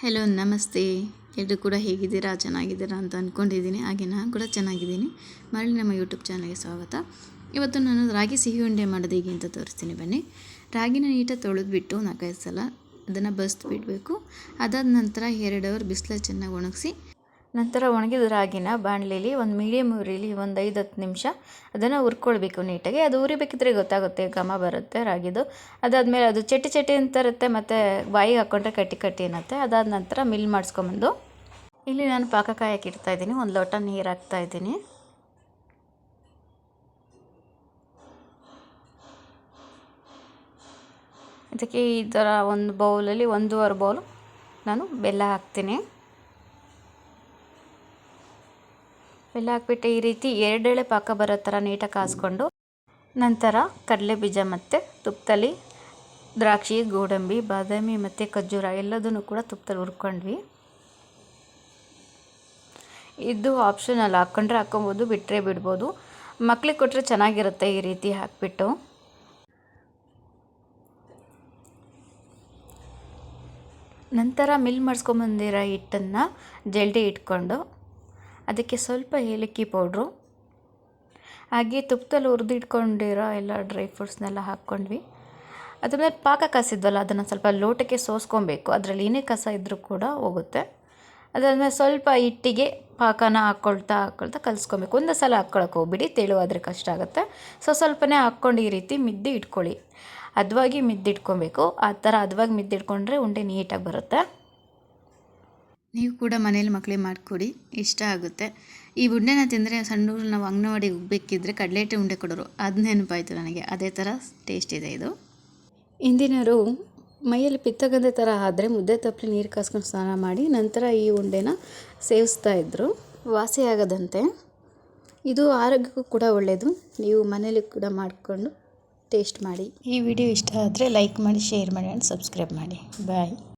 Hello ನಮಸ್ತೆ. ಎಲ್ಲರೂ ಕೂಡ ಹೇಗಿದ್ದೀರಾ? ಚೆನ್ನಾಗಿದ್ದೀರಾ ಅಂತ ಅಂದ್ಕೊಂಡಿದ್ದೀನಿ ಹಾಗೆ ನಾನು ಕೂಡ ಚೆನ್ನಾಗಿದ್ದೀನಿ. ಮರಳಿ ನಮ್ಮ ಯೂಟ್ಯೂಬ್ ಚಾನಲ್ಗೆ ಸ್ವಾಗತ. ಇವತ್ತು ನಾನು ರಾಗಿ ಸಿಹಿ ಉಂಡೆ ಮಾಡೋದು ಹೇಗೆ ಅಂತ ತೋರಿಸ್ತೀನಿ ಬನ್ನಿ. ರಾಗಿನ ನೀಟಾಗಿ ತೊಳೆದ್ಬಿಟ್ಟು ನಾಲ್ಕೈದು ಸಲ ಅದನ್ನು ಬಸ್ದು ಬಿಡಬೇಕು ಅದಾದ ನಂತರ ಎರಡು ಅವರ್ ಬಿಸಿಲಲ್ಲಿ ಚೆನ್ನಾಗಿ ಒಣಗಿಸಿ ನಂತರ ಒಣಗಿದ ರಾಗಿನ ಬಾಣಲೆಲಿ ಒಂದು ಮೀಡಿಯಮ್ ಉರಿಲಿ ಒಂದು ಐದು ಹತ್ತು ನಿಮಿಷ ಅದನ್ನು ಹುರ್ಕೊಳ್ಬೇಕು ನೀಟಾಗಿ. ಅದು ಉರಿಬೇಕಿದ್ರೆ ಗೊತ್ತಾಗುತ್ತೆ ಘಮ ಬರುತ್ತೆ ರಾಗಿದು. ಅದಾದಮೇಲೆ ಅದು ಚಟಿ ಚಟಿ ಅಂತ ಇರುತ್ತೆ, ಮತ್ತು ಬಾಯಿಗೆ ಹಾಕ್ಕೊಂಡ್ರೆ ಕಟ್ಟಿ ಕಟ್ಟಿ ಅನ್ನತ್ತೆ. ಅದಾದ ನಂತರ ಮಿಲ್ ಮಾಡಿಸ್ಕೊಂಬಂದು ಇಲ್ಲಿ ನಾನು ಪಾಕ ಕಾಯಕ್ಕೆ ಇಡ್ತಾ ಇದ್ದೀನಿ, ಒಂದು ಲೋಟ ನೀರು ಹಾಕ್ತಾ ಇದ್ದೀನಿ. ಇದಕ್ಕೆ ಈ ಥರ ಒಂದು ಬೌಲಲ್ಲಿ ಒಂದೂವರೆ ಬೌಲು ನಾನು ಬೆಲ್ಲ ಹಾಕ್ತೀನಿ. ಬೆಲ್ಲ ಹಾಕ್ಬಿಟ್ಟು ಈ ರೀತಿ ಎರಡೆಳೆ ಪಾಕ ಬರೋ ಥರ ನೀಟಾಗಿ ಕಾಸ್ಕೊಂಡು ನಂತರ ಕಡಲೆ ಬೀಜ ಮತ್ತು ತುಪ್ಪದಲ್ಲಿ ದ್ರಾಕ್ಷಿ, ಗೋಡಂಬಿ, ಬಾದಾಮಿ ಮತ್ತು ಖರ್ಜೂರ ಎಲ್ಲದನ್ನು ಕೂಡ ತುಪ್ಪದಲ್ಲಿ ಹುರ್ಕೊಂಡ್ವಿ. ಇದು ಆಪ್ಷನಲ್ ಹಾಕ್ಕೊಂಡ್ರೆ ಹಾಕ್ಕೊಬೋದು ಬಿಟ್ಟರೆ ಬಿಡ್ಬೋದು. ಮಕ್ಳಿಗೆ ಕೊಟ್ಟರೆ ಚೆನ್ನಾಗಿರುತ್ತೆ ಈ ರೀತಿ ಹಾಕ್ಬಿಟ್ಟು. ನಂತರ ಮಿಲ್ ಮಾಡಿಸ್ಕೊಂಬಂದಿರೋ ಹಿಟ್ಟನ್ನು ಜಲ್ದಿ ಇಟ್ಕೊಂಡು ಅದಕ್ಕೆ ಸ್ವಲ್ಪ ಏಲಕ್ಕಿ ಪೌಡ್ರು, ಹಾಗೆ ತುಪ್ಪದಲ್ಲಿ ಹುರಿದಿಟ್ಕೊಂಡಿರೋ ಎಲ್ಲ ಡ್ರೈ ಫ್ರೂಟ್ಸ್ನೆಲ್ಲ ಹಾಕ್ಕೊಂಡ್ವಿ. ಅದ್ರ ಮೇಲೆ ಪಾಕ ಕಸಿದ್ವಲ್ಲ ಅದನ್ನು ಸ್ವಲ್ಪ ಲೋಟಕ್ಕೆ ಸೋಸ್ಕೊಬೇಕು. ಅದರಲ್ಲಿ ಏನೇ ಕಸ ಇದ್ದರೂ ಕೂಡ ಹೋಗುತ್ತೆ. ಅದಾದಮೇಲೆ ಸ್ವಲ್ಪ ಹಿಟ್ಟಿಗೆ ಪಾಕನ ಹಾಕ್ಕೊಳ್ತಾ ಹಾಕ್ಕೊಳ್ತಾ ಕಲಿಸ್ಕೊಬೇಕು. ಒಂದು ಸಲ ಹಾಕ್ಕೊಳಕ್ಕೆ ಹೋಗ್ಬಿಡಿ, ತೆಳುವಾದರೆ ಕಷ್ಟ ಆಗುತ್ತೆ. ಸೊ ಸ್ವಲ್ಪನೇ ಹಾಕ್ಕೊಂಡು ಈ ರೀತಿ ಮಿದ್ದಿ ಇಟ್ಕೊಳ್ಳಿ ಹದವಾಗಿ ಮಿದ್ದಿಟ್ಕೊಬೇಕು. ಆ ಥರ ಹದವಾಗಿ ಮಿದ್ದಿಟ್ಕೊಂಡ್ರೆ ಉಂಡೆ ನೀಟಾಗಿ ಬರುತ್ತೆ. ನೀವು ಕೂಡ ಮನೇಲಿ ಮಕ್ಕಳಿಗೆ ಮಾಡಿಕೊಡಿ ಇಷ್ಟ ಆಗುತ್ತೆ. ಈ ಉಂಡೆನ ತಿಂದರೆ ಸಣ್ಣ ನಾವು ಅಂಗನವಾಡಿಗೆ ಹೋಗ್ಬೇಕಿದ್ರೆ ಕಡಲೆಟೆ ಉಂಡೆ ಕೊಡೋರು. ಅದು ನೆನಪಾಯಿತು ನನಗೆ. ಅದೇ ಥರ ಟೇಸ್ಟ್ ಇದೆ ಇದು. ಇಂದಿನವರು ಮೈಯಲ್ಲಿ ಪಿತ್ತಗಂದೆ ಥರ ಆದರೆ ಮುದ್ದೆ ತಪ್ಪಲಿ ನೀರು ಕಾಸ್ಕೊಂಡು ಸ್ನಾನ ಮಾಡಿ ನಂತರ ಈ ಉಂಡೆನ ಸೇವಿಸ್ತಾ ಇದ್ದರು ವಾಸಿ ಆಗದಂತೆ. ಇದು ಆರೋಗ್ಯಕ್ಕೂ ಕೂಡ ಒಳ್ಳೆಯದು ನೀವು ಮನೇಲಿ ಕೂಡ ಮಾಡಿಕೊಂಡು ಟೇಸ್ಟ್ ಮಾಡಿ. ಈ ವಿಡಿಯೋ ಇಷ್ಟ ಆದರೆ ಲೈಕ್ ಮಾಡಿ ಶೇರ್ ಮಾಡಿ ಆ್ಯಂಡ್ ಸಬ್ಸ್ಕ್ರೈಬ್ ಮಾಡಿ. ಬಾಯ್